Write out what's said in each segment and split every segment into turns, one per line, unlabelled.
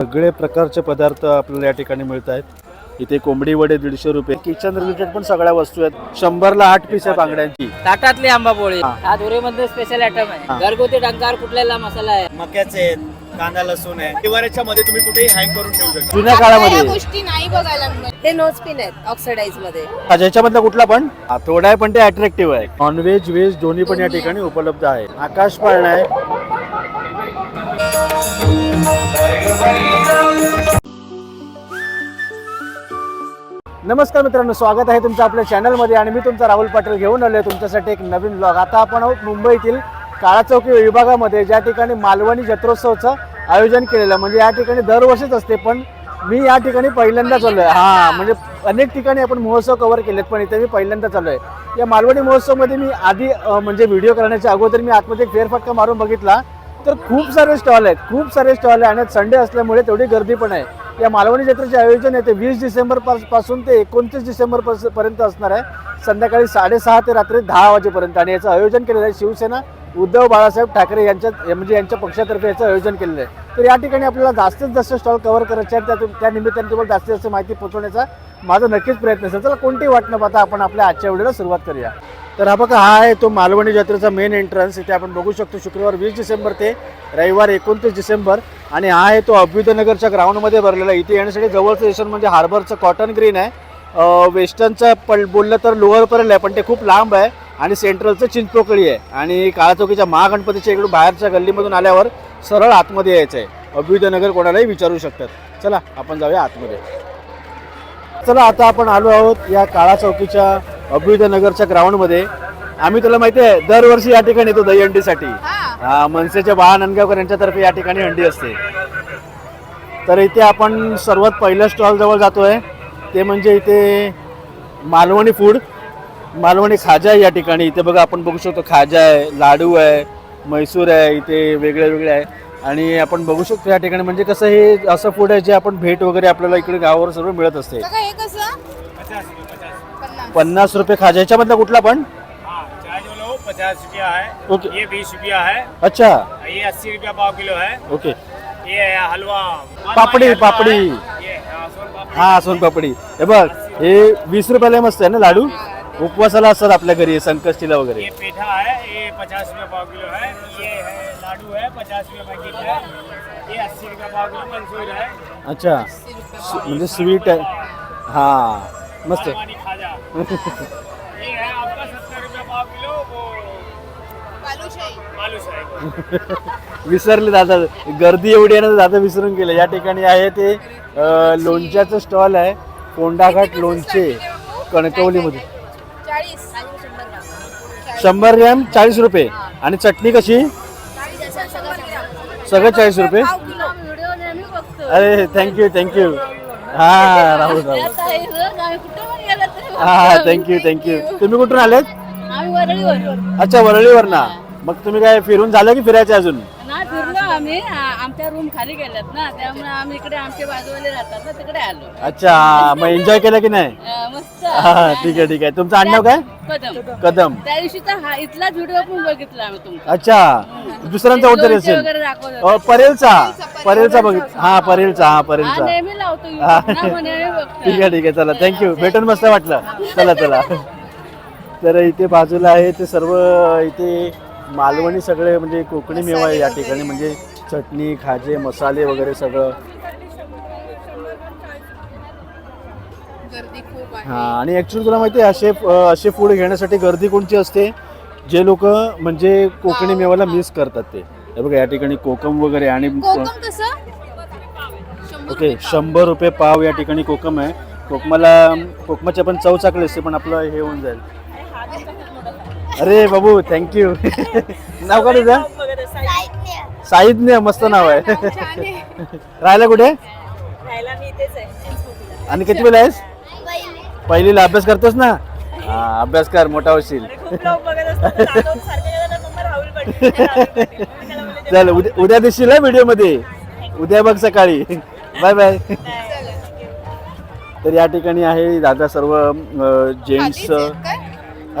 सगळे प्रकारचे पदार्थ आपल्याला या ठिकाणी मिळत आहेत. इथे कोंबडी वडे दीडशे रुपये. किचन रिलेटेड पण सगळ्या वस्तू आहेत. शंभरला आठ पीस आहे बांगड्यांची.
ताटातली आंबापोळी
हा.
हा धुरेमध्ये स्पेशल आयटम
हा.
आहे घरगुती डंकार कुठलेला मसाला आहे?
मक्याचे आहेत कांदा लसूण आहे. दिवाळीच्या मध्ये तुम्ही कुठेही हँग करून ठेवू शकता.
जुन्या काळामध्ये.
गोष्टी नाही बघायला मिळत. हे नो स्पिन आहेत ऑक्सिडाइजमध्ये.
हा, ज्याच्यामधला कुठला पण. थोडा आहे पण ते अट्रॅक्टिव्ह आहे नॉनव्हेज व्हेज दोन्ही पण या ठिकाणी उपलब्ध आहे. आकाश पाळणा आहे. नमस्कार मित्रांनो स्वागत आहे तुमचं आपल्या चॅनलमध्ये आणि मी तुमचा राहुल पाटील घेऊन आलो आहे तुमच्यासाठी एक नवीन ब्लॉग आता आपण आहोत मुंबईतील काळा चौकी विभागामध्ये ज्या ठिकाणी मालवणी जत्रोत्सवचं आयोजन केलेलं म्हणजे या ठिकाणी दरवर्षीच असते पण मी या ठिकाणी पहिल्यांदाच आलो आहे हां म्हणजे अनेक ठिकाणी आपण महोत्सव कव्हर केलेत पण इथे मी पहिल्यांदाच आलो आहे या मालवणी महोत्सवमध्ये मी आधी म्हणजे व्हिडिओ करण्याच्या अगोदर मी आतमध्ये एक फेरफटका मारून बघितला. तर खूप सारे स्टॉल आहेत खूप सारे स्टॉल आहे आणि संडे असल्यामुळे तेवढी गर्दी पण आहे. या मालवणी जत्रेचे आयोजन आहे ते वीस डिसेंबरपासून ते एकोणतीस डिसेंबर पर्यंत असणार आहे. संध्याकाळी साडेसहा ते रात्री दहा वाजेपर्यंत आणि याचं आयोजन केलेलं आहे शिवसेना उद्धव बाळासाहेब ठाकरे यांच्या म्हणजे यांच्या पक्षातर्फे याचं आयोजन केलेलं आहे. तर या ठिकाणी आपल्याला जास्तीत जास्त स्टॉल कव्हर करायचे आहेत त्या त्या निमित्ताने तुम्हाला जास्तीत जास्त माहिती पोहोचवण्याचा माझा नक्कीच प्रयत्न असेल. चला कोणतीही वाट न पाहता आपण आपल्या आजच्या व्हिडिओला सुरुवात करूया. तर हा बघा हा आहे तो मालवणी जत्रेचा मेन एंट्रन्स इथे आपण बघू शकतो शुक्रवार वीस डिसेंबर ते रविवार एकोणतीस डिसेंबर. आणि हा आहे तो अभ्युदयनगरच्या ग्राउंडमध्ये भरलेला आहे. इथे येण्यासाठी जवळचं स्टेशन म्हणजे हार्बरचं कॉटन ग्रीन आहे. वेस्टर्नचं पल बोललं तर लोअरपर्यंत आहे पण ते खूप लांब आहे आणि सेंट्रलचं चिंचपोकळी आहे. आणि काळाचौकीच्या महागणपतीच्या इकडून बाहेरच्या गल्लीमधून आल्यावर सरळ आतमध्ये यायचं आहे. अभ्युदयनगर कोणालाही विचारू शकतात. चला आपण जाऊया आतमध्ये. चला आता आपण आलो आहोत या काळा चौकीच्या अभ्युदयनगरच्या ग्राउंडमध्ये. आम्ही तुला माहिती आहे दरवर्षी या ठिकाणी येतो दहीहंडीसाठी.
हा.
हा मनसेच्या बाळा नंदगावकर यांच्यातर्फे या ठिकाणी हंडी असते. तर इथे आपण सर्वात पहिल्या स्टॉल जवळ जातोय. ते म्हणजे इथे मालवणी फूड मालवणी खाजा आहे या ठिकाणी. इथे बघा आपण बघू शकतो खाजा आहे लाडू आहे मैसूर आहे इथे वेगळे वेगळे आहे. आणि आपण बघू शकतो या ठिकाणी म्हणजे कसं हे असं फूड आहे जे आपण भेट वगैरे आपल्याला इकडे गावावर सर्व मिळत असते.
हे पन्नास
रुपये खाजा. याच्यामधला कुठला पण?
चाय जो लो पचास रुपया है
ओके.
ये बीस रुपया है
अच्छा.
ये अस्सी रुपया पाव किलो है
ओके.
ये है हलवा.
पापड़ी, पापड़ी।
है। हाँ, सोन पापड़ी.
हा हे बघ हे वीस रुपयाला मस्त आहे ना लाडू? उपवासाला असतात आपल्या घरी संकष्टीला वगैरे.
ये पेठा है ये पचास रुपया पाव किलो है ये है लाडू है पचास रुपया पैकेट है ये अस्सी रुपया पाव किलो मंसूर है
अच्छा. म्हणजे स्वीट आहे. हा. मस्त.
ये है आपका सत्तर रुपया पाव किलो वो है
विसरले दादा गर्दी एवढी आहे ना दादा विसरून गेले. या ठिकाणी आहे ते लोणच्याचं स्टॉल आहे कोंडाघाट लोणचे कणकवलीमध्ये.
चाळीस.
शंभर ग्रॅम चाळीस रुपये. आणि चटणी कशी? सगळं चाळीस. रुपये. अरे थँक्यू थँक्यू हा राहुल राहुल. हा थँक्यू थँक्यू तुम्ही कुठून आलेत?
आम्ही वरळीवर
अच्छा वरळीवर ना मग तुम्ही काय फिरून झालं की फिरायचं अजून?
ना फिरलो आम्ही. आ- आमच्या रूम खाली गेल्यात ना त्यामुळे आम्ही इकडे आमचे बाजूवाले राहतात ना तिकडे आलो.
अच्छा मग एन्जॉय केलं की नाही?
अ, मस्त.
हा ठीक आहे ठीक आहे. तुमचं आडनाव काय?
कदम.
कदम.
त्या दिवशीचा हा इथलाच व्हिडिओ पण बघितला आम्ही तुमचा.
अच्छा. दुसऱ्यांचा कोणतरी
लोणचे
असेल
वगैरे दाखवत
अ,
होते.
परेलचा परेलचा. बघित हा परेलचा हा
हा
परेलचा
नेहमी लावतो
हा.
YouTube ना, मग नेहमी बघतो.
ठीक आहे ठीक आहे. चला थँक्यू भेटून मस्त वाटलं. चला चला. तर इथे बाजूला आहे ते सर्व इथे मालवणी सगळे म्हणजे कोकणी मेवा आहे या ठिकाणी. म्हणजे चटणी खाजे मसाले वगैरे सगळं. हा आणि ऍक्च्युली तुला माहिती आहे असे असे फूड घेण्यासाठी गर्दी कोणची असते? जे लोक म्हणजे कोकणी मेवाला मिस करतात ते. हे बघा या ठिकाणी कोकम वगैरे आणि
कोकम कसं? शंभर
ओके शंभर रुपये पाव या ठिकाणी कोकम आहे. कोकमाला कोकमाची पण चव चाकली असते पण आपलं हे होऊन जाईल. अरे बाबू थँक्यू नाव काय तुझं? साहित्य मस्त नाव आहे. राहायला कुठे? आणि किती वेळा आहेस? पहिलीला अभ्यास करतोस ना? हा अभ्यास कर मोठा होशील. चल उद्या उद्या दिसशील व्हिडिओमध्ये. उद्या बघ सकाळी. बाय बाय तर या ठिकाणी आहे दादा सर्व जेंट्स?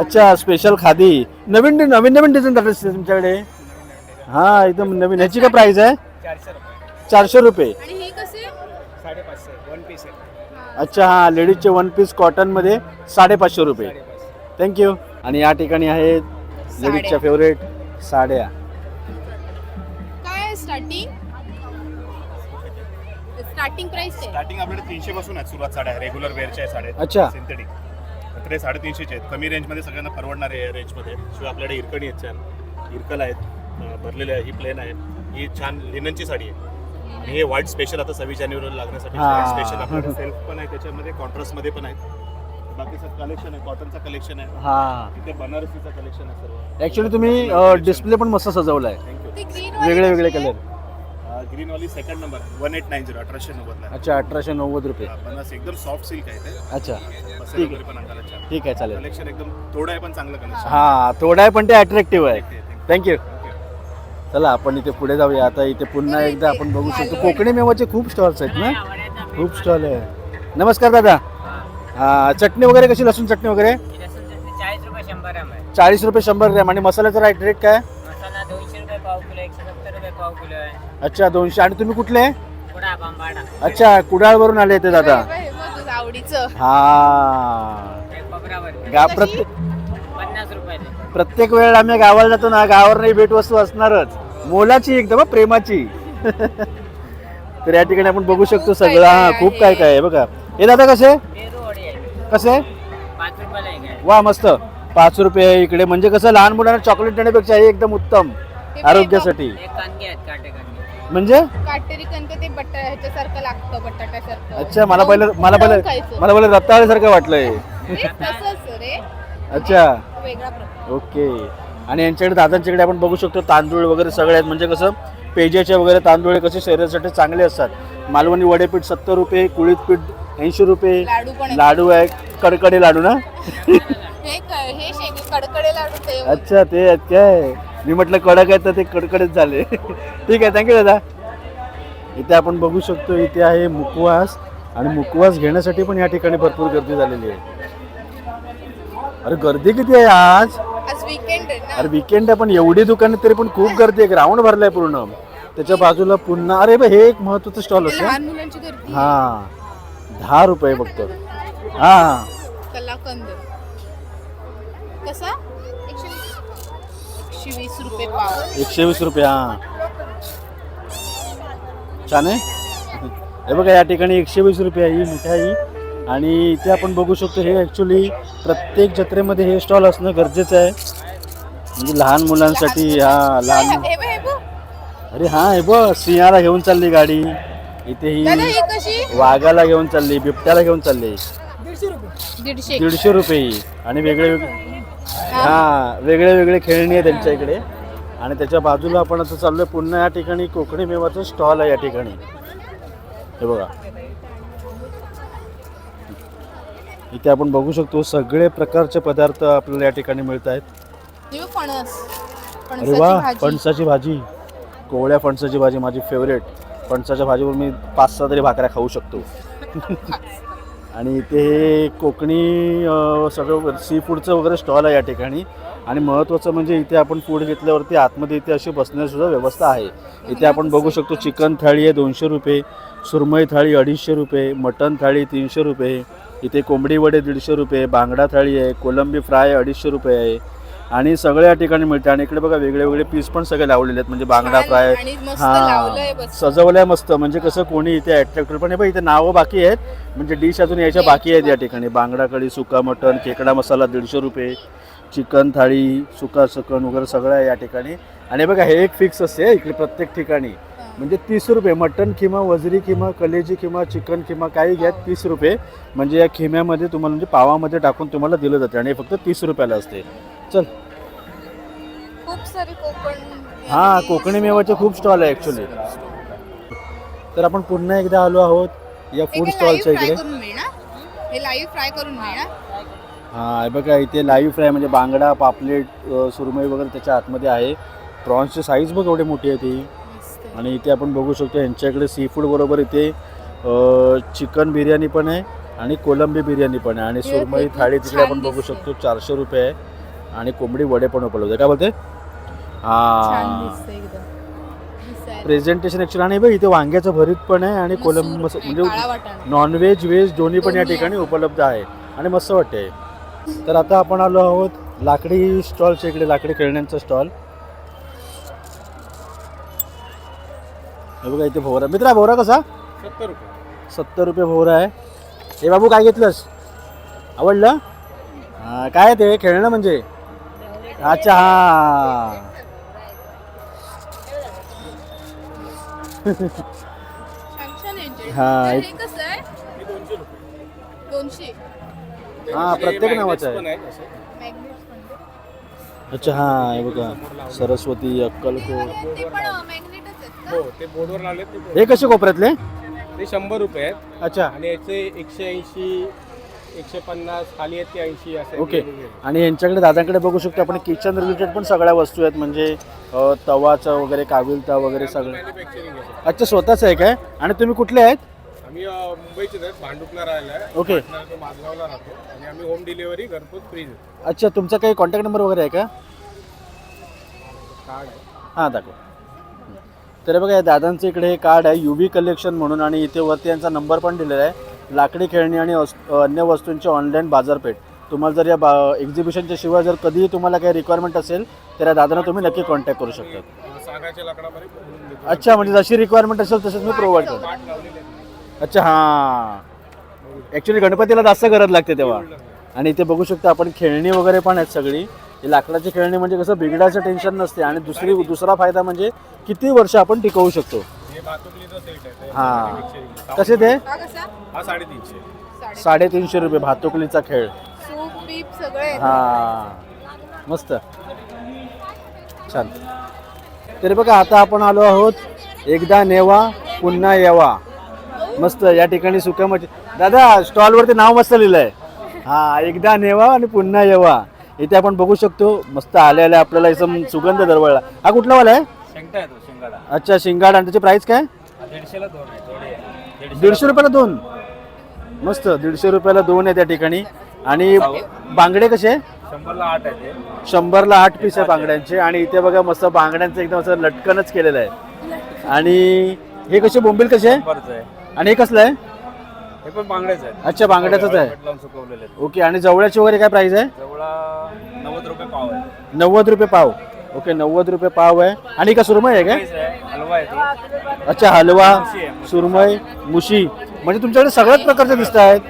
अच्छा स्पेशल खादी. नवीन नवीन नवीन डिझाईन दादा तुमच्याकडे? हा एकदम नवीन. ह्याची काय प्राइस आहे?
चारशे रुपये
चारशे रुपये
आणि हे कसे
साडेपाचशे वन पीस आहे
अच्छा हा लेडीजचे वन पीस कॉटनमध्ये साडेपाचशे रुपये. थँक्यू आणि या ठिकाणी आहेत लेडीजच्या फेवरेट साड्या.
काय स्टार्टिंग स्टार्टिंग प्राइस आहे.
स्टार्टिंग आपल्याकडे तीनशे पासून आहेत सुरुवात साड्या रेग्युलर वेअरच्या आहे साड्या.
अच्छा.
सिंथेटिक तर ते साडेतीनशेचे आहेत. कमी रेंजमध्ये सगळ्यांना परवडणारे आहे रेंजमध्ये शिवाय आपल्याकडे इरकणी आहेत छान. इरकल आहेत अं, भरलेले आहे ही प्लेन आहे. ही छान लिननची साडी आहे. आणि हे व्हाईट स्पेशल आता सव्वीस जानेवारीला लागण्यासाठी
हा.
स्पेशल आपल्याकडे सेल्फ पण आहे त्याच्यामध्ये कॉन्ट्रास्टमध्ये पण आहेत बाकीचं कलेक्शन आहे कॉटनचं कलेक्शन आहे.
हा.
इथे बनारसीचं कलेक्शन आहे सर्व.
ऍक्च्युली तुम्ही डिस्प्ले पण मस्त सजवला आहे
थँक्यू
ते ग्रीन
वेगळे वेगळे colour
ग्रीनवाली second number one eight nine zero अठराशे नव्वदला आहे.
अच्छा अठराशे नव्वद रुपये.
हा, बनारसी एकदम सॉफ्ट सिल्क आहे ते.
अच्छा.
बसेल
ठीक
वगैरे पण अंगाला छान.
ठीक आहे चालेल.
कलेक्शन एकदम थोडं आहे पण चांगलं कलेक्शन
हा थोडा आहे पण ते अट्रॅक्टिव्ह आहे. थँक्यू चला आपण इथे पुढे जाऊया. आता इथे पुन्हा एकदा आपण बघू शकतो. कोकणी मेवाचे खूप स्टॉल्स आहेत ना? खूप स्टॉल आहे. नमस्कार दादा. हा चटणी वगैरे कशी? लसूण चटणी वगैरे?
चाळीस रुपये शंभर ग्राम
आणि मसाल्याचा राईट रेट काय? अच्छा दोनशे. आणि तुम्ही कुठले? अच्छा कुडाळवरून आले ते दादा.
हे आवडीचं.
हा. प्रत्येक प्रत्येक वेळ आम्ही गावाला जातो ना गावावर नाही भेटवस्तू असणारच. मोलाची एकदम प्रेमाची. तर या ठिकाणी आपण बघू शकतो सगळं. हा
काय
खूप. काय काय आहे बघा. हे दादा कसे? कसे? वा मस्त. पाच रुपये इकडे. म्हणजे कसं लहान मुलांना चॉकलेट देण्यापेक्षा हे एकदम उत्तम. आरोग्यासाठी. म्हणजे?
काटेरी कणक ते बटा ह्याच्यासारखं लागतं बटाट्यासारखं.
अच्छा मला पहिलं मला पहिलं. मला पहिलं रताळ्यासारखं वाटलंय. अच्छा.
वेगळा प्रकार.
ओके. आणि यांच्याकडे दादांच्याकडे आपण बघू शकतो तांदूळ वगैरे सगळे आहेत. म्हणजे कसं पेजेचे वगैरे तांदूळ कसे शरीरासाठी चांगले असतात. मालवणी वडेपीठ सत्तर रुपये कुळीत पीठ ऐंशी रुपये
लाडू
आहे कडकडे लाडू ना?
हे हे कडकडे लाडू ते.
अच्छा ते काय? मी म्हटलं कडक आहे तर ते कडकडेच झाले. ठीक आहे थँक्यू दादा. इथे आपण बघू शकतो इथे आहे मुकवास. आणि मुकवास घेण्यासाठी पण या ठिकाणी भरपूर गर्दी झालेली आहे. अरे गर्दी किती आहे आज?
आज वीकेंड आहे ना.
अरे विकेंड आहे पण एवढी दुकाने तरी पण खूप गर्दी आहे. ग्राउंड भरलाय पूर्ण. त्याच्या बाजूला पुन्हा अरे बा हे एक महत्वाचं स्टॉल असतं
लहान मुलांची गर्दी
हा. दहा रुपये फक्त. हा.
कलाकंद. कसा? एकशे वीस रुपये पाव.
एकशे वीस रुपये हा. छान आहे? हे बघा या ठिकाणी एकशे वीस रुपये ही मिठाई. आणि इथे आपण बघू शकतो हे ॲक्च्युली प्रत्येक जत्रेमध्ये हे स्टॉल असणं गरजेचं आहे. म्हणजे लहान मुलांसाठी हा लहान. अरे हा हे बघ सिंहाला घेऊन चालली गाडी. इथे
दादा
ही
कशी?
वाघाला घेऊन चालली बिबट्याला घेऊन चालली.
दीडशे
रुपये. आणि वेगळे वेगळे हा. वेगळे वेगळे खेळणी आहे त्यांच्या इकडे. आणि त्याच्या बाजूला आपण आता चाललोय पुन्हा या ठिकाणी कोकणी मेवाचं स्टॉल आहे या ठिकाणी. हे बघा. इथे आपण बघू शकतो सगळे प्रकारचे पदार्थ आपल्याला या ठिकाणी मिळत आहेत.
फणस
अरे वा फणसाची भाजी. कोवळ्या फणसाची भाजी माझी फेवरेट फणसाच्या भाजीवर मी पाच सहा तरी भाकऱ्या खाऊ शकतो. आणि इथे हे कोकणी सगळं सी फूडचं वगैरे स्टॉल आहे या ठिकाणी. आणि महत्त्वाचं म्हणजे इथे आपण फूड घेतल्यावरती आतमध्ये इथे अशी बसण्यासुद्धा व्यवस्था आहे. इथे आपण बघू शकतो चिकन थाळी आहे दोनशे रुपये सुरमई थाळी अडीचशे रुपये मटन थाळी तीनशे रुपये इथे कोंबडी वडे दीडशे रुपये बांगडा थाळी आहे कोलंबी फ्राय अडीचशे रुपये आहे. आणि सगळ्या ठिकाणी मिळते. आणि इकडे बघा वेगळे वेगळे पीस पण सगळे लावलेले आहेत. म्हणजे बांगडा फ्राय हा सजवलंय मस्त. म्हणजे कसं कोणी इथे अट्रॅक्टर पण आहे बघ इथे नावं बाकी आहेत. म्हणजे डिश अजून यायच्या बाकी आहेत या ठिकाणी. बांगडा कढी सुका मटण खेकडा मसाला दीडशे रुपये चिकन थाळी सुका सकन वगैरे सगळं आहे या ठिकाणी. आणि बघा हे एक फिक्स असते इकडे प्रत्येक ठिकाणी. म्हणजे तीस रुपये. मटन किंवा वजरी किंवा कलेजी किंवा चिकन किंवा काही घ्या तीस रुपये. म्हणजे या खिम्यामध्ये तुम्हाला म्हणजे पावामध्ये टाकून तुम्हाला दिलं जाते आणि हे फक्त तीस रुपयाला असते. चल.
खूप सारे कोकण
हा कोकणी मेवाचे खूप स्टॉल आहे ॲक्च्युली तर आपण पुन्हा एकदा आलो आहोत या फूड स्टॉलच्या इकडे.
मिळणार? हे लाईव्ह फ्राय करून मिळणार?
हा हे बघा इथे लाईव्ह फ्राय म्हणजे बांगडा पापलेट अ, सुरमई वगैरे त्याच्या आतमध्ये आहे. प्रॉन्सची साईज बघ एवढी मोठी आहे ती. आणि इथे आपण बघू शकतो यांच्याकडे सी फूड बरोबर इथे चिकन बिर्याणी पण आहे आणि कोलंबी बिर्याणी पण आहे. आणि सुरमई थाळी तिकडे आपण बघू. शकतो चारशे रुपये आहे. आणि कोंबडी वडे पण उपलब्ध आहे. काय बोलते? हा. प्रेझेंटेशन ॲक्च्युली आणि बघ इथे वांग्याचं भरीत पण आहे आणि कोलंब मस- म्हणजे नॉनव्हेज व्हेज दोन्ही पण या ठिकाणी उपलब्ध आहे. आणि मस्त वाटते तर आता आपण आलो आहोत लाकडी स्टॉलच्या इकडे लाकडी खेळण्यांचा स्टॉल हे बघा इथे भोवरा मित्रा भोवरा कसा?
सत्तर रुपये
सत्तर रुपये भोवरा आहे. हे बाबू काय घेतलंस? आवडलं? हा, काय ते? खेळणं म्हणजे? अच्छा हा.
छान.
हा,
तर
एक-
हे कसं आहे?
हे दोनशे. रुपये
दोनशे
हा प्रत्येक नावाचं
पण
आहे.
असे.
पण
अच्छा हा हे बघा. सरस्वती अक्कलकोट.
ते पण
हो ते बोर्डवर लावले ते बोर्ड.
हे कसे कोपऱ्यातले?
ते शंभर रुपये आहेत.
अच्छा.
आणि याचे एकशे ऐंशी एकशे पन्नास खाली आहेत ते ऐंशी असे
ओके. आणि यांच्याकडे दादांकडे बघू शकतो आपण किचन रिलेटेड पण सगळ्या वस्तू आहेत म्हणजे अ, तवाचा वगैरे काविलता वगैरे सगळं.
मॅन्युफॅक्चरिंग
अच्छा स्वतःच आहे काय? आणि तुम्ही कुठले आहेत?
आम्ही अ, मुंबईचेच आहेत भांडुपला राहिला आहे.
ओके.
तो माजगावला राहतो. आणि आम्ही होम डिलिव्हरी घरपोच फ्रीज
अच्छा तुमचा काही कॉन्टॅक्ट नंबर वगैरे आहे का?
कार्ड आहे
हां दाखव. तर बघा या दादांचं इकडे हे कार्ड आहे यू व्ही कलेक्शन म्हणून आणि इथे वरती यांचा नंबर पण दिलेला आहे. लाकडी खेळणी आणि अन्य वस्तूंची ऑनलाईन बाजारपेठ. तुम्हाला जर या बा एक्झिबिशनच्या शिवाय जर कधीही तुम्हाला काही रिक्वायरमेंट असेल तर या दादांना तुम्ही नक्की कॉन्टॅक्ट करू शकता. अच्छा म्हणजे जशी रिक्वायरमेंट असेल तसंच मी प्रोव्हाइड करतो. अच्छा हां. ॲक्च्युली गणपतीला जास्त गरज लागते तेव्हा. आणि इथे बघू शकता आपण खेळणी वगैरे पण आहेत सगळी. लाकडाची खेळणी म्हणजे कसं बिघडायचं टेन्शन नसते आणि दुसरी दुसरा फायदा म्हणजे किती वर्ष आपण टिकवू शकतो.
हे. भातुकलीचं सेट आहे ते
हां
manufacturing.
कसे ते?
हा
हा साडेतीनशे.
साडे
साडेतीनशे रुपये भातुकलीचा खेळ. हा. मस्त. छान. तरी बघा आता आपण आलो आहोत. एकदा नेवा पुन्हा येवा. मस्त. या ठिकाणी सुक्या मच्छी दादा स्टॉलवरती नाव मस्त लिहिलं आहे हा एकदा नेवा आणि पुन्हा येवा. इथे आपण बघू शकतो मस्त आले आले आपल्याला इसम सुगंध दरवळला. हा कुठला वाला आहे?
शेंगटा आहे तो शेंगाडा
अच्छा शिंगाड. आणि त्याची प्राइस काय?
दीडशेला दोन आहे थोडे
दीडशे रुपयाला दोन? मस्त दीडशे रुपयाला दोन आहे त्या ठिकाणी. आणि बांगडे कसे?
शंभरला आठ आहे ते.
शंभरला आठ पीस आहे बांगड्यांचे. आणि इथे बघा मस्त बांगड्यांचं एकदम असं लटकनच केलेलं आहे. आणि हे कसे बोंबील कसे? आहे
शंभरचं आहे.
आणि हे कसलं आहे?
हे पण बांगड्याच आहेत
अच्छा बांगड्याचंच आहे.
लावून सुकवलेले आहेत
ओके आणि जवळची वगैरे काय प्राइस आहे
जवळा नव्वद रुपये पाव आहे
नव्वद रुपये पाव. ओके नव्वद रुपये पाव आहे. आणि का सुरमई आहे काय?
हलवा आहे
अच्छा हलवा सुरमई मुशी. म्हणजे तुमच्याकडे सगळ्याच प्रकारचे दिसत आहेत.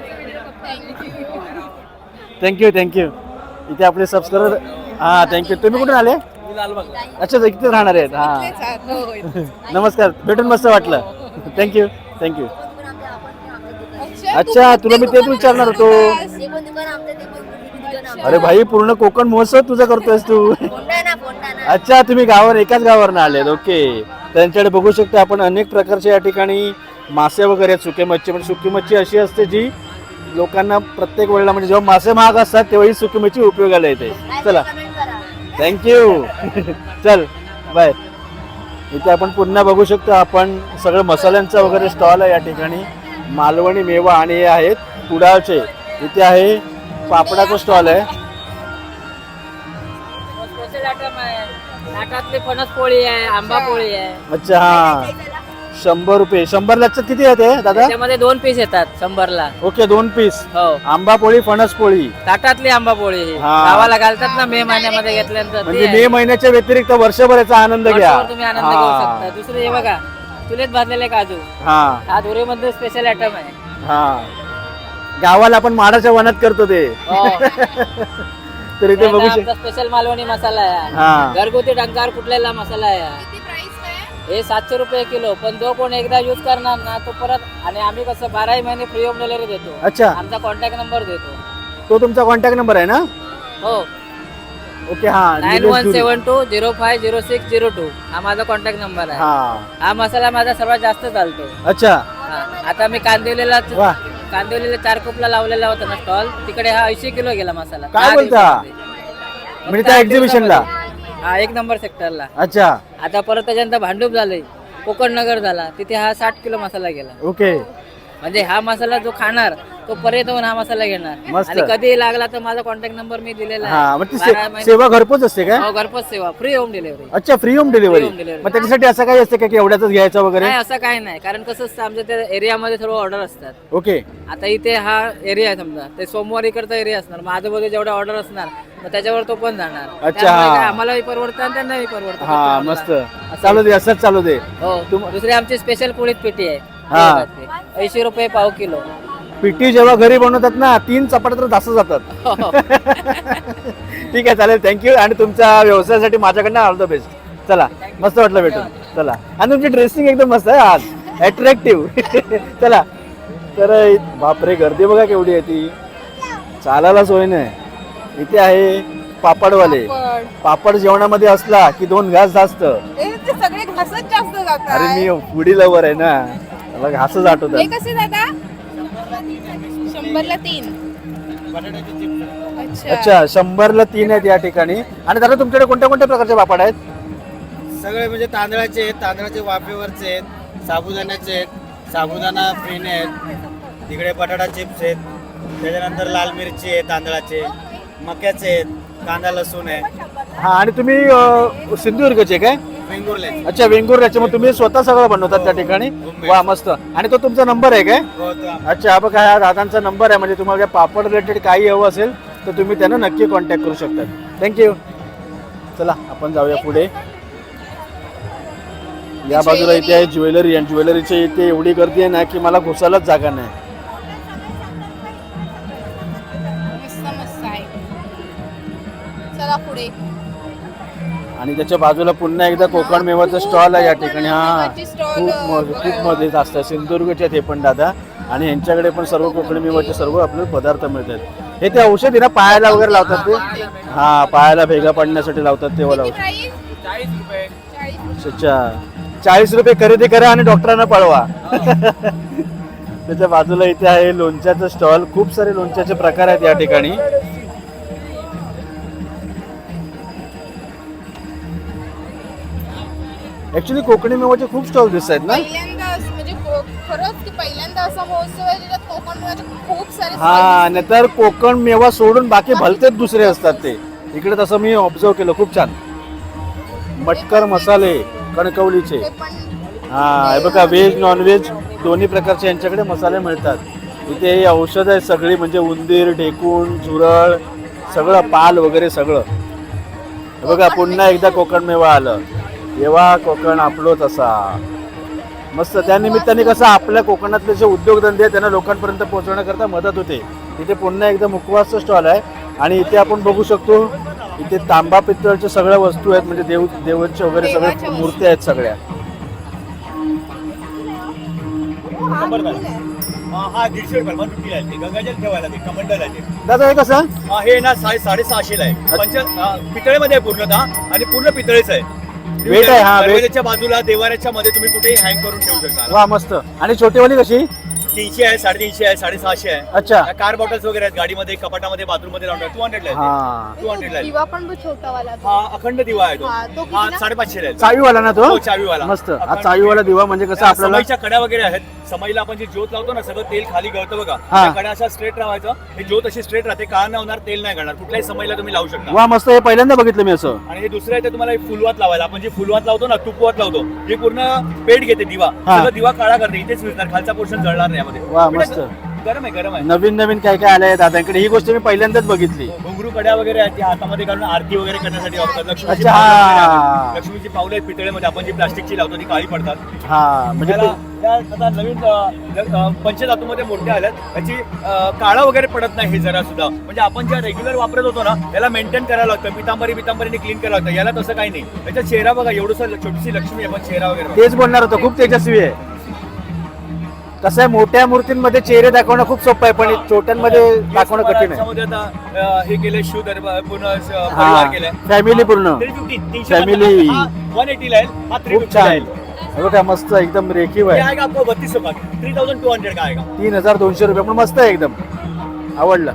थँक्यू थँक्यू इथे आपले सबस्क्रायबर हां थँक्यू तुम्ही कुठून आले? अच्छा इथे राहणार आहेत. हां.
हो, हो.
नमस्कार. भेटून मस्त वाटलं. थँक्यू थँक्यू अच्छा तुला मी तेच विचारणार होतो. अरे भाई पूर्ण कोकण महोत्सव तुझा करतोयस तू. अच्छा तुम्ही गावावर एकाच गावावरनं आलेत. ओके. त्यांच्याकडे बघू शकता आपण अनेक प्रकारचे या ठिकाणी मासे वगैरे सुके मच्छी. म्हणजे सुकी मच्छी अशी असते जी लोकांना प्रत्येक वेळेला म्हणजे जेव्हा मासे महाग असतात तेव्हा ही सुकी मच्छी उपयोगाला येते. चला. थँक्यू चल बाय इथे आपण पुन्हा बघू शकतो आपण सगळं मसाल्यांचा वगैरे स्टॉल आहे या ठिकाणी. मालवणी मेवा आणि हे आहेत. कुडाळचे इथे आहे पापडाचा स्टॉल
आहे. ताटातली फणस पोळी आहे आंबा पोळी आहे.
अच्छा हा. शंभर रुपये. शंभर लक्षात किती आहे ते दादा?
त्याच्यामध्ये दोन पीस येतात शंभरला.
ओके दोन पीस
हो.
आंबा पोळी फणस पोळी.
ताटातली आंबा पोळी. ही.
हा.
गावाला घालतात ना मे महिन्यामध्ये घेतल्यानंतर
म्हणजे
ते
मे महिन्याच्या व्यतिरिक्त वर्षभर याचा आनंद घ्या.
वर्षभर तुम्ही आनंद घेऊ
हा.
शकता. दुसरं हे बघा चुलीत भाजलेले काजू.
हा.
हा धुरीमध्ये स्पेशल आयटम आहे.
हा. गावाला आपण माडाच्या वनात करतो ते.
हो.
तर इथे बघू शकता
स्पेशल मालवणी मसाला आहे.
हा.
घरगुती डंकार कुठलेला मसाला आहे?
किती प्राइस काय
हे सातशे रुपये किलो पण जो कोण एकदा युज करणार ना तो परत आणि आम्ही कसं बाराही महिने फ्री होम डिलिव्हरी देतो.
अच्छा.
आमचा कॉन्टॅक्ट नंबर देतो.
तो तुमचा कॉन्टॅक्ट नंबर आहे ना?
हो.
ओके हा.
Nine
Nilesh
one. Seven two zero five zero six zero two हा माझा कॉन्टॅक्ट नंबर आहे.
हा.
हा मसाला माझा सर्वात जास्त चालतो.
अच्छा.
हा. आता मी कांदिवलीला
वा.
कांदिवलीला चार कोपला लावलेला होता ना स्टॉल तिकडे हा ऐंशी किलो गेला मसाला.
काय
दहा
बोलता?
दिवसामध्ये.
म्हणजे
फक्त
त्या
आठ
एक्झिबिशनला
दिवसामध्ये. हा एक नंबर सेक्टरला
अच्छा.
आता परत त्याच्यानंतर भांडूप झालंय. कोकण नगर झाला. तिथे हा साठ किलो मसाला गेला.
ओके.
म्हणजे हा मसाला जो खाणार तो परत येऊन हा मसाला घेणार.
मस्त.
आणि कधी लागला तर माझा कॉन्टॅक्ट नंबर मी दिलेला
हा मग ती
बारा
से-
महिने-
सेवा घरपोच असते काय
हो, घरपोच सेवा. फ्री होम डिलिव्हरी
अच्छा free home delivery
home delivery.
मग त्याच्यासाठी असं काही असते का की एवढ्याच घ्यायचं वगैरे?
नाही असं काही नाही. कारण कसं असतं आमच्या त्या एरियामध्ये सर्व ऑर्डर असतात.
ओके.
आता इथे हा एरिया आहे समजा. ते सोमवार इकडचा एरिया असणार. मग आजूबाजू जेवढे ऑर्डर असणार मग त्याच्यावर तो पण जाणार.
अच्छा,
त्यामुळे. काय आम्हालाही परवडतं आणि त्यांनाही परवडतं.
हा मस्त. चालू दे असंच चालू दे.
हो. दुसरी आमची स्पेशल पोळीत पेटी आहे.
हा.
ऐंशी रुपये पाव किलो.
पिठी जेव्हा घरी बनवतात ना तीन चपात्या तर जास्त जातात.
हो.
ठीक आहे चालेल. थँक्यू आणि तुमच्या व्यवसायासाठी माझ्याकडनं ऑल द बेस्ट चला मस्त वाटलं भेटून. चला. आणि तुमची ड्रेसिंग एकदम मस्त आहे आज. अट्रॅक्टिव्ह चला. तर बापरे गर्दी बघा केवढी आहे ती. चालायला सोय नाही. इथे आहे पापडवाले. पापड. जेवणामध्ये असला की दोन घास जास्त.
ते सगळे घासच जास्त जातात.
अरे मी फुडी लवर आहे ना.
हे
आठवतात
कसे दादा? शंभरला तीन. अच्छा.
अच्छा शंभरला तीन आहेत या ठिकाणी. आणि दादा तुमच्याकडे कोणत्या कोणत्या प्रकारचे पापड आहेत?
सगळे म्हणजे तांदळाचे आहेत तांदळाचे वाफेवरचे आहेत साबुदाण्याचे आहेत साबुदाणा फ्रीने आहेत तिकडे बटाटा चिप्स आहेत त्याच्यानंतर लाल मिरची आहे तांदळाचे मक्याचे आहेत कांदा लसूण आहे.
हा आणि तुम्ही अं, सिंधुदुर्गचे काय?
वेंगुर्ले.
अच्छा वेंगुर्ल्याचे मग तुम्ही स्वतः सगळं बनवतात त्या ठिकाणी? वा मस्त. आणि तो तुमचा नंबर आहे काय? अच्छा हा बघा हा दादांचा नंबर आहे. म्हणजे तुम्हाला काय पापड रिलेटेड काही हवं असेल तर तुम्ही त्यांना नक्की कॉन्टॅक्ट करू शकतात थँक्यू चला आपण जाऊया पुढे. या बाजूला इथे आहे ज्वेलरी आणि ज्वेलरीच्या इथे एवढी गर्दी आहे ना की मला घुसायलाच जागा नाही.
मस्त मस्त आहे. चला पुढे.
आणि त्याच्या बाजूला पुन्हा एकदा कोकण मेवाचं स्टॉल आहे या ठिकाणी. हा खूप खूप मध्येच असतं. सिंधुदुर्गचे हे पण दादा. आणि यांच्याकडे पण सर्व कोकणी मेवाचे सर्व आपल्याला पदार्थ मिळतात. हे ते औषधी ना पायाला वगैरे लावतात ते? हा पायाला भेगा पडण्यासाठी लावतात तेव्हा लावतात.
प्राईस?
चाळीस रुपये.
चाळीस.
अच्छा. चाळीस रुपये खरेदी करा आणि डॉक्टरांना पळवा. त्याच्या बाजूला इथे आहे लोणच्याचं स्टॉल. खूप सारे लोणच्याचे प्रकार आहेत या ठिकाणी. ऍक्च्युली कोकणी मेवाचे खूप स्टॉल दिसत आहेत ना
असं म्हणजे को- खरंच की पहिल्यांदा असा महोत्सव आहे ज्याच्यात कोकण खूप सारे
हा नाहीतर कोकण मेवा सोडून बाकी भलतेच दुसरे असतात ते. इकडे तसं मी ऑब्झर्व केलं खूप छान. मटकर मसाले कणकवलीचे.
ते पण
हा हे बघा व्हेज नॉनव्हेज दोन्ही प्रकारचे यांच्याकडे मसाले मिळतात. इथे ही औषध आहे सगळी म्हणजे उंदीर ढेकूण झुरळ सगळं पाल वगैरे सगळं. हे बघा पुन्हा एकदा कोकण मेवा आलं. येवा कोकण आपलो तसा मस्त त्या निमित्ताने कसं आपल्या कोकणातले जे उद्योगधंदे आहेत त्यांना लोकांपर्यंत पोहोचवण्याकरता मदत होते. इथे पुन्हा एकदा मुखवासचं स्टॉल आहे आणि इथे आपण बघू शकतो इथे तांबा पित्तळच्या सगळ्या वस्तू आहेत म्हणजे देव देवांच्या वगैरे सगळ्या
वस्तू.
मूर्ती आहेत सगळ्या.
हा दीडशे रुपये वन फिफ्टी आहे ते गंगाजल ठेवायला ते कमंडल आहे ते.
दादा हे कसं?
हा, ना साडे साडेसहाशेला आहे. पंच पितळेमध्ये आहे पूर्णतः आणि पूर्ण पितळेच आहे.
वेट आहे, हा, वेट.
दरवाजाच्या बाजूला देवाऱ्याच्या मध्ये तुम्ही कुठेही हँग करून ठेवू शकता
वा मस्त. आणि छोटीवाली कशी?
तीनशे आहे साडेतीनशे आहे साडेसहाशे आहे.
अच्छा.
कार बॉटल्स वगैरे आहेत गाडीमध्ये कपाटामध्ये बाथरूममध्ये लावून टू हंड्रेडला आहे
हा.
टू हंड्रेडला
दिवा पण तो.
हा अखंड दिवा आहे तो.
हा, तो
हा? साडेपाचशे आहे
चावीवाला ना तो?
हो, चावीवाला.
मस्त. हा
अखंड
चावीवाला दिवा. म्हणजे कसं आपल्याला
समईच्या कड्या वगैरे आहेत. समईला आपण जी ज्योत लावतो ना सगळं तेल खाली गळतं बघा.
हा.
त्या कड्या अशा स्ट्रेट राहायचं. हे ज्योत अशी स्ट्रेट राहते. काळा नाही होणार तेल नाही करणार कुठल्याही समईला तुम्ही लावू शकता.
वा मस्त. हे पहिल्यांदा बघितलं मी असं.
आणि हे दुसरं आहे ते तुम्हाला एक फुलवात लावायला. आपण जी फुलवात लावतो ना तुपवात लावतो. हे पूर्ण पेट घेते दिवा.
हा.
सगळं दिवा काळा करते. इथेच विजणार खालचा पोर्शन जळणार नाही.
वा,
बेटा,
मस्त.
गरम आहे गरम आहे.
नवीन नवीन काय काय आलंय दादांकडे ही गोष्ट मी पहिल्यांदाच बघितली.
घुंगरू कड्या वगैरे आहेत त्या हातामध्ये घालून आरती वगैरे करण्यासाठी वापरतात. लक्ष्मीची
अच्छा,
पावलं वगैरे. आहेत. लक्ष्मीची पावलं आहेत पितळेमध्ये. आपण जी प्लास्टिकची लावतो ती काळी पडतात.
हा म्हणजे
त्याला त्या आता नवीन अ, ज- अ, पंचधातूमध्ये मूर्त्या आल्यात. त्याची अ, काळा वगैरे पडत नाही हे जरा सुद्धा. म्हणजे आपण ज्या रेग्युलर वापरत होतो ना त्याला मेंटेन करायला लागतं. पितांबरी पितांबरीने क्लीन करायला लागतं. याला तसं काही नाही. त्याचा चेहरा बघा एवढंसं छोटीशी लक्ष्मी आहे पण चेहरा वगैरे बघा.
तेच बोलणार होतं. खूप तेजस्वी आहे. कसं आहे मोठ्या मूर्तींमध्ये चेहरे दाखवणं खूप सोपं आहे पण छोट्यांमध्ये दाखवणं कठीण आहे.
हे शिव दरबार पूर्ण अ, परिवार केलाय
हा फॅमिली पूर्ण Family.
वन आहे हा थ्री
खूप छान. हे बघा मस्त एकदम रेखीव आहे.
आएगा आपको बत्तीस का थ्री थाउजंड टू हंड्रेड का आएगा
तीन हजार दोनशे रुपये पण मस्त आहे एकदम. आवडलं.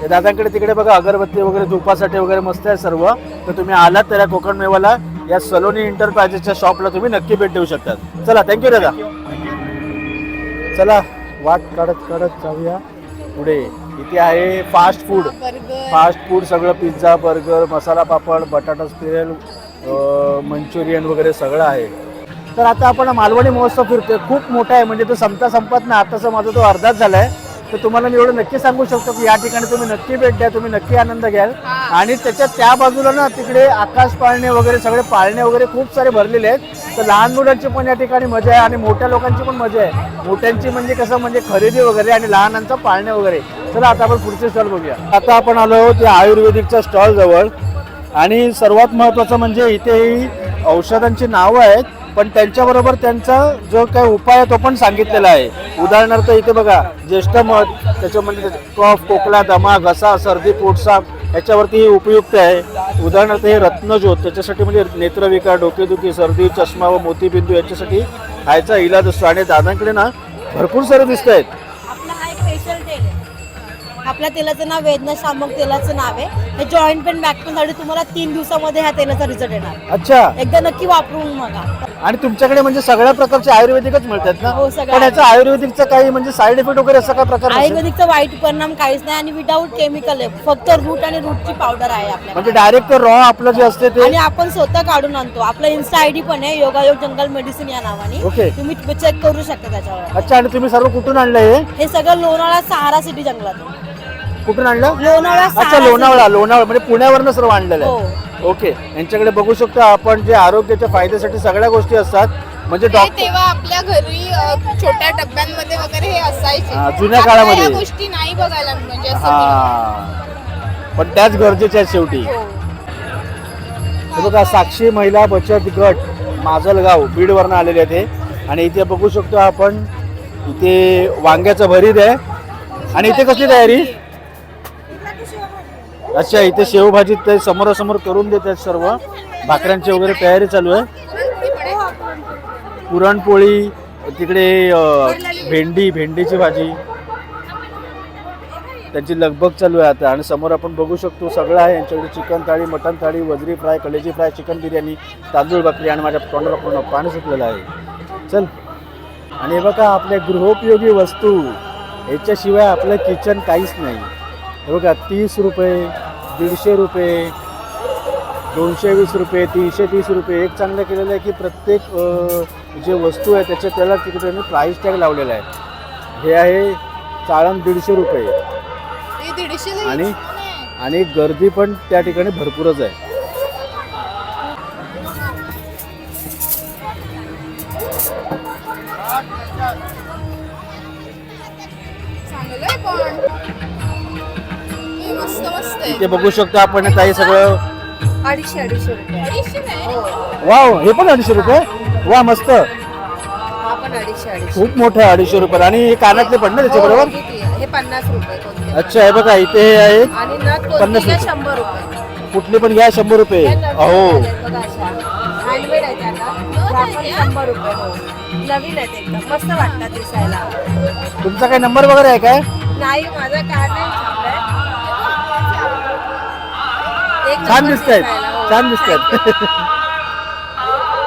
हे दादांकडे तिकडे बघा अगरबत्ती वगैरे धुपासाठी वगैरे मस्त आहे सर्व. तर तुम्ही आलात तर या कोकण मेवाला या सलोनी इंटरप्राइजेसच्या शॉपला तुम्ही नक्की भेट देऊ शकतात. चला थँक्यू दादा. चला वाट काढत काढत जाऊया. पुढे. इथे आहे फास्ट फूड फास्ट फूड सगळं पिझ्झा बर्गर मसाला पापड बटाटा स्पिरेल मंचुरियन वगैरे सगळं आहे. तर आता आपण मालवणी महोत्सव फिरतोय. खूप मोठा आहे. म्हणजे तो संपता संपत नाही. आताचा माझा तो अर्धाच झालाय. तर तुम्हाला मी एवढं नक्की सांगू शकतो की या ठिकाणी तुम्ही नक्की भेट द्या तुम्ही नक्की आनंद घ्याल. आणि त्याच्या त्या बाजूला ना तिकडे आकाश पाळणे वगैरे सगळे पाळणे वगैरे खूप सारे भरलेले आहेत. तर लहान मुलांची पण या ठिकाणी मजा आहे आणि मोठ्या लोकांची पण मजा आहे. मोठ्यांची म्हणजे कसं म्हणजे खरेदी वगैरे आणि लहानांचं पाळणे वगैरे. चला आता आपण पुढचे स्टॉल बघूया. आता आपण आलो आहोत या आयुर्वेदिकच्या स्टॉल जवळ. आणि सर्वात महत्त्वाचं म्हणजे इथे ही औषधांची नावं आहेत पण त्यांच्याबरोबर त्यांचा जो काही उपाय आहे तो पण सांगितलेला आहे. उदाहरणार्थ इथे बघा ज्येष्ठ मध त्याच्यामध्ये कफ खोकला दमा घसा सर्दी पोटसाप याच्यावरती हे उपयुक्त आहे. उदाहरणार्थ हे रत्नज्योत त्याच्यासाठी म्हणजे नेत्रविकार डोकेदुखी सर्दी चष्मा व मोतीबिंदू याच्यासाठी खायचा इलाज असतो. आणि दादांकडे ना भरपूर सारे दिसत आहेत
आपल्या तेलाचं नाव वेदना शामक तेलाचं नाव आहे. हे जॉईंट पेन बॅक पेन साठी तुम्हाला तीन दिवसामध्ये ह्या तेलाचा रिझल्ट येणार.
अच्छा.
एकदा नक्की वापरून बघा.
आणि तुमच्याकडे म्हणजे सगळ्या प्रकारचे आयुर्वेदिकच मिळतात ना?
हो,
पण याचा आयुर्वेदिकचा काही म्हणजे साईड इफेक्ट वगैरे असा काय प्रकार नसेल?
आयुर्वेदिकचा वाईट परिणाम काहीच नाही आणि विदाऊट केमिकल आहे. फक्त रूट आणि रूटची पावडर आहे
म्हणजे
आपल्याकडे
डायरेक्ट रॉ आपलं जे असते ते?
आणि आपण स्वतः काढून आणतो. आपला इन्स्टा आयडी पण आहे योगायोग जंगल मेडिसिन या नावाने.
ओके.
तुम्ही चेक करू शकता त्याच्यावर.
अच्छा आणि तुम्ही सर्व कुठून आणलं हे?
हे सगळं लोणावळा सहारा सिटी जंगलात
कुठून आणलं?
लोणावळा
अच्छा लोणावळा लोणावळा म्हणजे पुण्यावरनं सर्व आणलेलं
हो.
आहे ओके. यांच्याकडे बघू शकतो आपण जे आरोग्याच्या फायद्यासाठी सगळ्या गोष्टी असतात. म्हणजे
हे
डॉक्टर
तेव्हा आपल्या घरी अ, छोट्या डब्यांमध्ये वगैरे हे असायचे.
हा, जुन्या काळामध्ये.
या गोष्टी नाही बघायला म्हणजे असं
हा. पण त्याच गरजेच्या आहेत शेवटी.
हो.
हे बघा साक्षी महिला बचत गट माजलगाव बीडवरनं आलेले आहेत हे. आणि इथे बघू शकतो आपण इथे वांग्याचं भरीत आहे. आणि इथे कसली तयारी? अच्छा इथे शेवभाजी ते समोरासमोर करून देतात सर्व. भाकऱ्यांची वगैरे तयारी चालू आहे. पुरणपोळी तिकडे भेंडी भेंडीची भाजी. त्यांची लगबग चालू आहे आता. आणि समोर आपण बघू शकतो सगळं आहे यांच्याकडे. चिकन थाळी मटन थाळी वजरी फ्राय कलेजी फ्राय चिकन बिर्याणी तांदूळ भाकरी आणि माझ्या तोंडाला पूर्ण पाणी सुटलेलं आहे. चल. आणि हे बघा आपल्या गृहोपयोगी वस्तू. याच्याशिवाय आपलं किचन काहीच नाही. हे बघा तीस रुपये. दीडशे रुपये दोनशे वीस रुपये तीनशे तीस रुपये एक चांगलं केलेलं आहे की प्रत्येक जे वस्तू आहे त्याच्या त्याला तिकडे प्राईस टॅग लावलेला आहे. हे आहे चाळण दीडशे रुपये. आणि आणि गर्दी पण त्या ठिकाणी भरपूरच आहे.
आहे
इथे बघू शकतो आपण हे ताई सगळं.
अडीचशे अडीचशे रुपये.
अडीचशे नाही?
वाव हे पण अडीचशे रुपये? वा मस्त.
हा पण अडीचशे अडीचशे.
खूप मोठं आहे अडीचशे रुपये आणि हे कानातले पण ना त्याच्या बरोबर?
हे पन्नास रुपये कोणते
अच्छा हे बघा इथे हे आहेत
आणि नथ
पन्नास
कोणती
रुपये.
शंभर रुपये.
कुठली पण घ्या शंभर रुपये. अहो.
हँडमेड आहे आता. पण शंभर रुपये हो. नवीन आहेत एकदम. मस्त वाटतात दिसायला.
तुमचा काही नंबर वगैरे आहे काय?
नाही माझा कार्ड नाही छापलाय.
छान दिसत आहेत
हो.
छान दिसत आहेत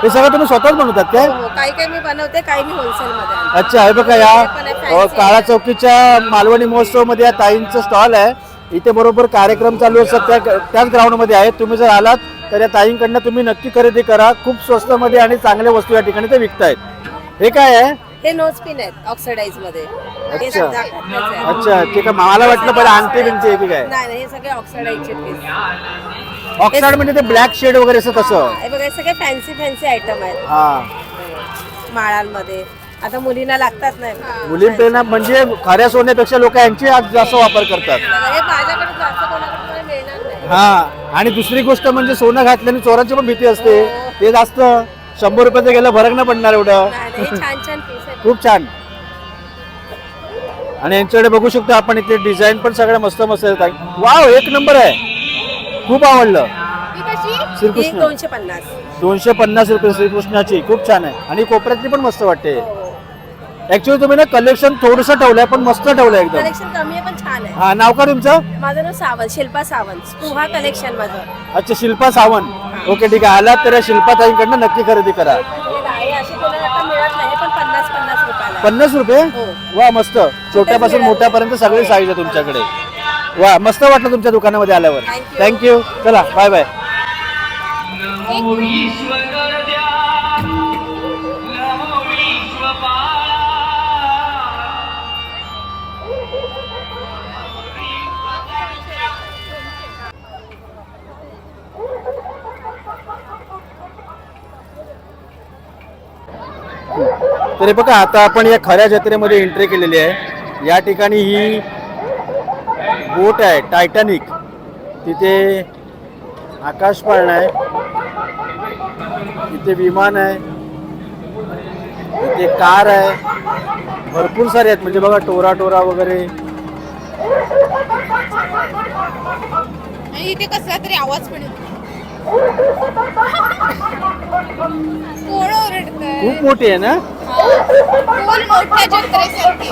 हे सगळं तुम्ही स्वतःच बनवतात काय?
हो, काही काही मी बनवते काही मी होलसेल मध्ये.
अच्छा हे बघा या
हे आहे,
अ, काळा चौकीच्या मालवणी महोत्सवमध्ये या ताईंचं स्टॉल आहे. इथे बरोबर कार्यक्रम चालू असतात. त्या त्याच ग्राउंडमध्ये आहेत. तुम्ही जर आलात तर या ताईंकडनं तुम्ही नक्की खरेदी करा. खूप स्वस्त मध्ये आणि चांगल्या वस्तू या ठिकाणी ते विकतायत. हे काय आहे?
हे नोज पिन आहेत ऑक्सिडाईजमध्ये. हे
अच्छा.
दाखवण्याचे आहे.
अच्छा ठीक आहे मला वाटलं आहे की काय?
नाही नाही हे सगळे ऑक्सिडाईजचे पीस
ऑक्साईड म्हणजे ते ब्लॅक शेड वगैरे असं तसं?
हे बघा हे सगळे फॅन्सी फॅन्सी आयटम आहेत.
हा.
माळांमध्ये. आता मुलींना लागतात नाही.
ना म्हणजे खऱ्या सोन्यापेक्षा लोक यांची आज जास्त वापर करतात.
हे माझ्याकडे जास्त कोणाकडे तुम्हाला मिळणार नाही.
हा. आणि दुसरी गोष्ट म्हणजे सोनं घातल्याने चोरांची पण भीती असते. ते जास्त. शंभर रुपयाचं गेलं फरक नाही पडणार एवढं.
हे छान छान आहेत
खूप छान. आणि यांच्याकडे बघू शकतो आपण इथे डिझाईन पण सगळ्या मस्त मस्त आहेत. वाव एक नंबर आहे. खूप आवडलं.
ही कशी?
ही
श्रीकृष्ण
दोनशे पन्नास.
दोनशे पन्नास रुपये श्रीकृष्णाची. खूप छान आहे. आणि कोपऱ्यातली पण मस्त वाटते.
हो.
ऍक्च्युली तुम्ही ना कलेक्शन थोडंसं ठेवलंय पण मस्त ठेवलंय एकदम.
कलेक्शन कमी आहे पण छान आहे.
हा नाव का तुमचं?
माझं नाव सावंत शिल्पा सावंत. स्पुहा कलेक्शन माझं.
अच्छा शिल्पा सावंत. ओके ठीक आहे. आलात तर या शिल्पा ताईंकडनं नक्की खरेदी करा.
हे अशी कोणाला आता मिळत नाही हे पण पन्नास पन्नास रुपयाला आहे.
पन्नास रुपये?
हो.
वा मस्त. छोट्यापासून मोठ्यापर्यंत सगळी साईज आहे तुमच्याकडे. वा मस्त वाटलं तुमच्या दुकानामध्ये आल्यावर. थँक्यू चला बाय बाय तरी बघा आता आपण या खऱ्या जत्रेमध्ये एंट्री केलेली आहे. या ठिकाणी ही बोट आहे टायटॅनिक तिथे आकाश पाळणा आहे. तिथे विमान आहे. तिथे कार आहे. भरपूर सारे आहेत. म्हणजे बघा टोरा टोरा वगैरे
इथे कसला तरी आवाज पण येतो. ओरडतंय.
खूप मोठी आहे ना?
कोण मोठ्या जत्रेसारखी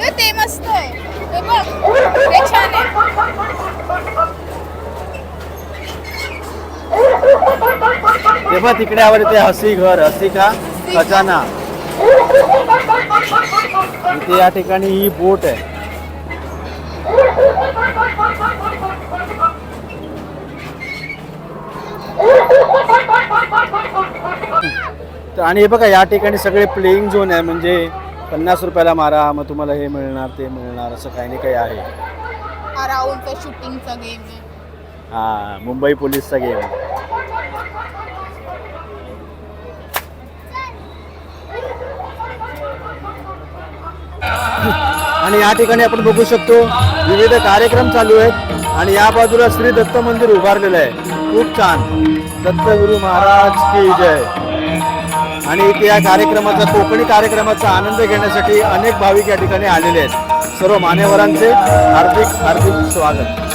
हे ते मस्त आहे. हे बघ ते छान आहे.
तेव्हा तिकडे आवर इथे हसी घर हसी का? खजाना. इथे या ठिकाणी ही बोट आहे. तर आणि हे बघा या ठिकाणी सगळे प्लेइंग झोन आहे. म्हणजे पन्नास रुपयाला मारा मग तुम्हाला हे मिळणार ते मिळणार असं काही नाही काही आहे.
हा राहुलचा शूटिंगचा गेम आहे.
हा मुंबई पोलीसचा गेम आणि या ठिकाणी आपण बघू शकतो विविध कार्यक्रम चालू आहेत. आणि या बाजूला श्री दत्त मंदिर उभारलेलं आहे. खूप छान. दत्तगुरु महाराज की जय. आणि इथे या कार्यक्रमाचा कोकणी कार्यक्रमाचा आनंद घेण्यासाठी अनेक भाविक या ठिकाणी आलेले आहेत. सर्व मान्यवरांचे हार्दिक हार्दिक स्वागत.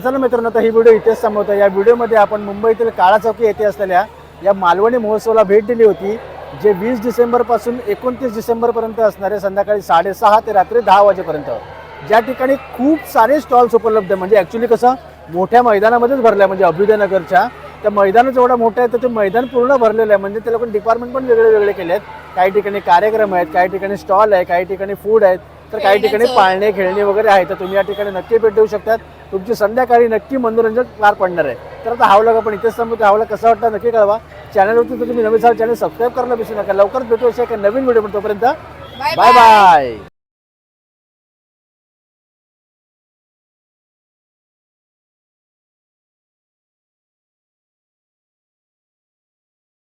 तर चला मित्रांनो आता ही व्हिडिओ इथेच संपवतो या व्हिडिओमध्ये आपण मुंबईतील काळा चौकी येथे असलेल्या या मालवणी महोत्सवाला भेट दिली होती जे वीस डिसेंबरपासून एकोणतीस डिसेंबरपर्यंत असणारे संध्याकाळी साडेसहा ते रात्री दहा वाजेपर्यंत. ज्या ठिकाणी खूप सारे स्टॉल्स उपलब्ध आहे म्हणजे ॲक्च्युली कसं मोठ्या मैदानामध्येच भरलं आहे म्हणजे अभ्युदयनगरच्या. त्या मैदानच एवढं मोठं आहे तर ते मैदान पूर्ण भरलेलं आहे. म्हणजे ते लोक डिपार्टमेंट पण वेगळे वेगळे केले आहेत. काही ठिकाणी कार्यक्रम आहेत काही ठिकाणी स्टॉल आहे काही ठिकाणी फूड आहेत. तर काही ठिकाणी. पाळणे खेळणे वगैरे आहे तर तुम्ही या ठिकाणी नक्की भेट देऊ शकतात. तुमची संध्याकाळी नक्की मनोरंजन पार पडणार आहे. तर आता हावला आपण इथेच संपतो हावला कसा वाटता नक्की कळवा. चॅनलवरती तुम्ही नवीन चॅनल सबस्क्राईब करायला विसरू नका. लवकरच भेटू अशा एका नवीन व्हिडिओ तोपर्यंत.
Bye
bye bye